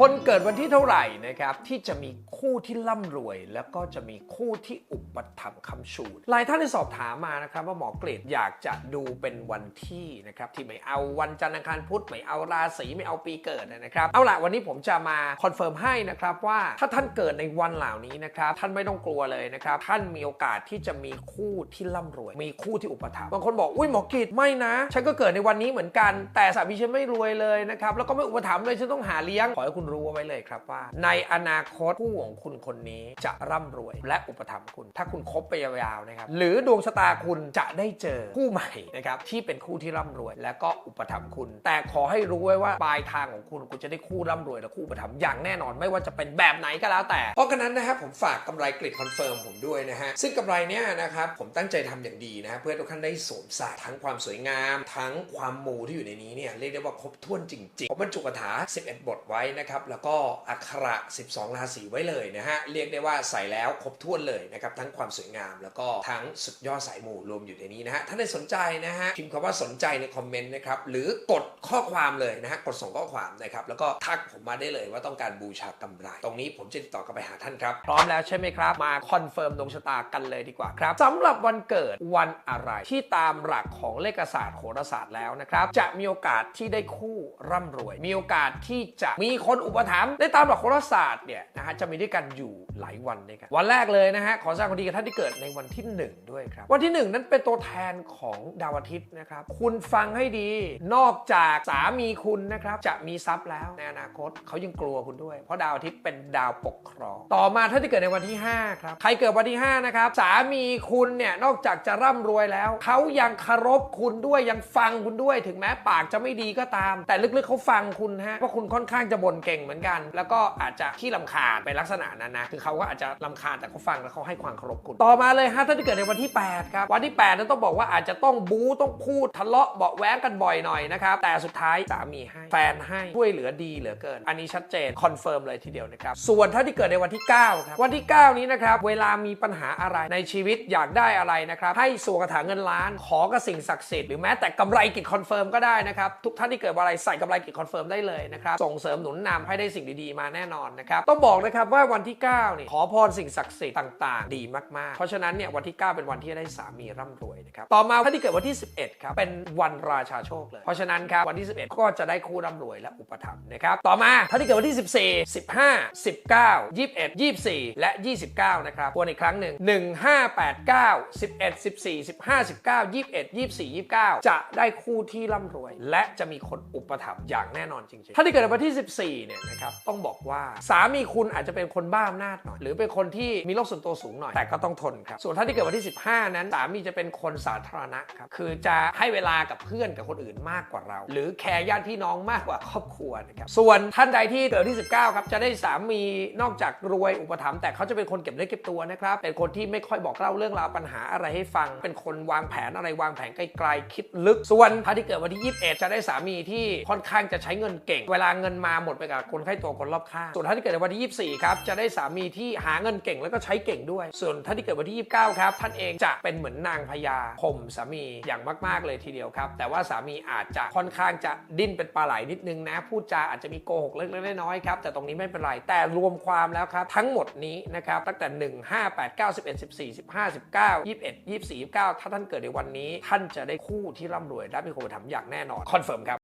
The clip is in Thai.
คนเกิดวันที่เท่าไหร่นะครับที่จะมีคู่ที่ร่ำรวย แล้วก็จะมีคู่ที่อุปถัมภ์คำชูหลายท่านได้สอบถามมานะครับว่าหมอเกรดอยากจะดูเป็นวันที่นะครับที่ไม่เอาวันจันทร์อังคารพุธไม่เอาราศีไม่เอาปีเกิดนะครับเอาละวันนี้ผมจะมาคอนเฟิร์มให้นะครับว่าถ้าท่านเกิดในวันเหล่านี้นะครับท่านไม่ต้องกลัวเลยนะครับท่านมีโอกาสที่จะมีคู่ที่ร่ำรวย มีคู่ที่อุปถัมภ์บางคนบอกอุ้ยหมอเกรดไม่นะ ฉันก็เกิดในวันนี้เหมือนกัน แต่สามีฉันไม่รวยเลยนะครับแล้วก็ไม่อุปถัมภ์เลยฉันต้องหาเลี้ยงขอให้คุณรู้เอาไว้เลยครับว่า ในอนาคตคู่ของคุณคนนี้จะร่ำรวยและอุปถัมภ์คุณ ถ้าคุณคบไปยาวๆนะครับหรือดวงชะตาคุณจะได้เจอคู่ใหม่นะครับที่เป็นคู่ที่ร่ำรวย และก็อุปถัมภ์คุณ แต่ขอให้รู้ไว้ว่าปลายทางของคุณคุณจะได้คู่ร่ำรวยและคู่อุปถัมภ์อย่างแน่นอนไม่ว่าจะเป็นแบบไหนก็แล้วแต่ เพราะฉะนั้นนะครับผมฝากกำไรกริดคอนเฟิร์มผมด้วยนะฮะซึ่งกำไรเนี้ยนะครับผมตั้งใจทำอย่างดีนะฮะเพื่อทุกท่านได้สวมใส่ทั้งความสวยงาม ทั้งความมูที่อยู่ในนี้เนี่ยเรียกได้ว่าครบถ้วนจริงๆผมบรรจุคาถา 11 บทไว้นะครับแล้วก็อักขระ 12 ราศีไว้เลยนะฮะ เรียกได้ว่าใส่แล้วครบถ้วนเลยนะครับ ทั้งความสวยงาม แล้วก็ทั้งสุดยอดสายหมู่รวมอยู่ในนี้นะฮะ ถ้าได้สนใจนะฮะ พิมพ์คำว่าสนใจในคอมเมนต์นะครับ หรือกดข้อความเลยนะฮะ กดส่งข้อความนะครับ แล้วก็ทักผมมาได้เลยว่าต้องการบูชากำไร ตรงนี้ผมจะติดต่อกลับไปหาท่านครับ พร้อมแล้วใช่ไหมครับ มาคอนเฟิร์มดวงชะตากันเลยดีกว่าครับสำหรับวันเกิดวันอะไรที่ตามหลักของเลขศาสตร์โหราศาสตร์แล้วนะครับ จะมีโอกาสที่ได้คู่ร่ำรวย มีโอกาสที่จะมีคนอุปถัมภ์ได้ตามหลักโหราศาสตร์เนี่ยนะฮะจะมีด้วยกันอยู่หลายวันด้วยกันวันแรกเลยนะฮะขอแสดงความดีกับท่านที่เกิดในวันที่ 1 ด้วยครับ วันที่ 1 นั้นเป็นตัวแทนของดาวอาทิตย์นะครับ คุณฟังให้ดีนอกจากสามีคุณนะครับจะมีทรัพย์แล้วในอนาคตเขายังกลัวคุณด้วย เพราะดาวอาทิตย์เป็นดาวปกครอง ต่อมาท่านที่เกิดในวันที่ 5 ครับ ใครเกิดวันที่ 5 นะครับ สามีคุณเนี่ยนอกจากจะร่ำรวยแล้ว เขายังเคารพคุณด้วยยังฟังคุณด้วย ถึงแม้ปากจะไม่ดีก็ตาม แต่ลึกๆเขาฟังคุณฮะเพราะคุณค่อนข้างจะบ่นเก่งเหมือนกัน แล้วก็อาจจะขี้ลำคาญเป็นลักษณะนั้นนะ คือเขาก็อาจจะลำคาญแต่เขาฟังแล้วเขาให้ความเคารพคุณ ต่อมาเลยฮะท่าที่เกิดในวันที่ 8 ครับ วันที่8นั้นต้องบอกว่าอาจจะต้องบู๊ต้องพูดทะเลาะเบาแว้งกันบ่อยหน่อยนะครับ แต่สุดท้ายสามีให้แฟนให้ช่วยเหลือดีเหลือเกิน อันนี้ชัดเจนคอนเฟิร์มเลยทีเดียวนะครับ ส่วนท่าที่เกิดในวันที่ 9 ครับ วันที่ 9 นี้นะครับ เวลามีปัญหาอะไรในชีวิตอยากได้อะไรนะครับ ให้สวดคาถางเงินล้าน ขอกับสิ่งศักดิ์สิทธิ์หรือแม้แต่กำไรกิจคอนเฟิร์มก็ได้นะครับ ทุกท่านที่เกิดวันอะไรใส่กำไรกิจคอนเฟิร์มได้เลยนะครับ ส่งเสริมหนุนนำให้ได้สิ่งดีๆมาแน่นอนนะครับ ต้องบอกนะครับว่าวันที่9เนี่ยขอพรสิ่งศักดิ์สิทธิ์ต่าง ๆ ดีมาก ๆ เพราะฉะนั้นเนี่ยวันที่ 9 เป็นวันที่ได้สามีร่ำรวยนะครับต่อมาท่าที่เกิดวันที่ 11ครับเป็นวันราชาโชคเลย เพราะฉะนั้นครับวันที่ 11 ก็จะได้คู่ร่ำรวยและอุปถัมภ์นะครับต่อมาท่าที่เกิดวันที่ 14 15 19 21 24 และ 29 นะครับวนอีกครั้งหนึ่ง15 8 9 11 14 15 19 21 24 29 จะได้คู่ที่ร่ำรวย และจะมีคนอุปถัมภ์อย่างแน่นอนจริงๆท่าที่เกิดวันที่ 14เนี่ยนะครับต้องบอกว่าสามีคุณอาจจะเป็นคนบ้าอำนาจหน่อย หรือเป็นคนที่มีโรคส่วนตัวสูงหน่อย แต่ก็ต้องทนครับส่วนท่านที่เกิดวันที่ 15 นั้นสามีจะเป็นคนสาธารณะครับคือจะให้เวลากับเพื่อนกับคนอื่นมากกว่าเรา หรือแคร์ญาติพี่น้องมากกว่าครอบครัวนะครับส่วนท่านใดที่เกิดวันที่ 19 ครับจะได้สามีนอกจากรวยอุปถัมภ์แต่เขาจะเป็นคนเก็บเล็กเก็บตัวนะครับเป็นคนที่ไม่ค่อยบอกเล่าเรื่องราวปัญหาอะไรให้ฟัง เป็นคนวางแผนอะไรวางแผนไกลๆคิดลึกส่วนท่านที่เกิดวันที่ 21 จะได้สามีที่ค่อนข้างจะใช้เงินเก่ง เวลาเงินมาหมดไปกับคนใกล้ตัวคนรอบข้าง ส่วนท่านที่เกิดในวันที่ 24 ครับ จะได้สามีที่หาเงินเก่งแล้วก็ใช้เก่งด้วย ส่วนท่านที่เกิดวันที่ 29 ครับ ท่านเองจะเป็นเหมือนนางพญาข่มสามีอย่างมาก ๆ เลยทีเดียวครับ แต่ว่าสามีอาจจะค่อนข้างจะดิ้นเป็นปลาไหลนิดนึงนะ พูดจาอาจจะมีโกหกเล็กๆน้อยๆครับ แต่ตรงนี้ไม่เป็นไร แต่รวมความแล้วครับทั้งหมดนี้นะครับตั้งแต่ 1 5 8 9 11 14 15 19 21 24 29 ถ้าท่านเกิดในวันนี้ ท่านจะได้คู่ที่ร่ำรวยและมีคนมาทำอย่างแน่นอนคอนเฟิร์มครับ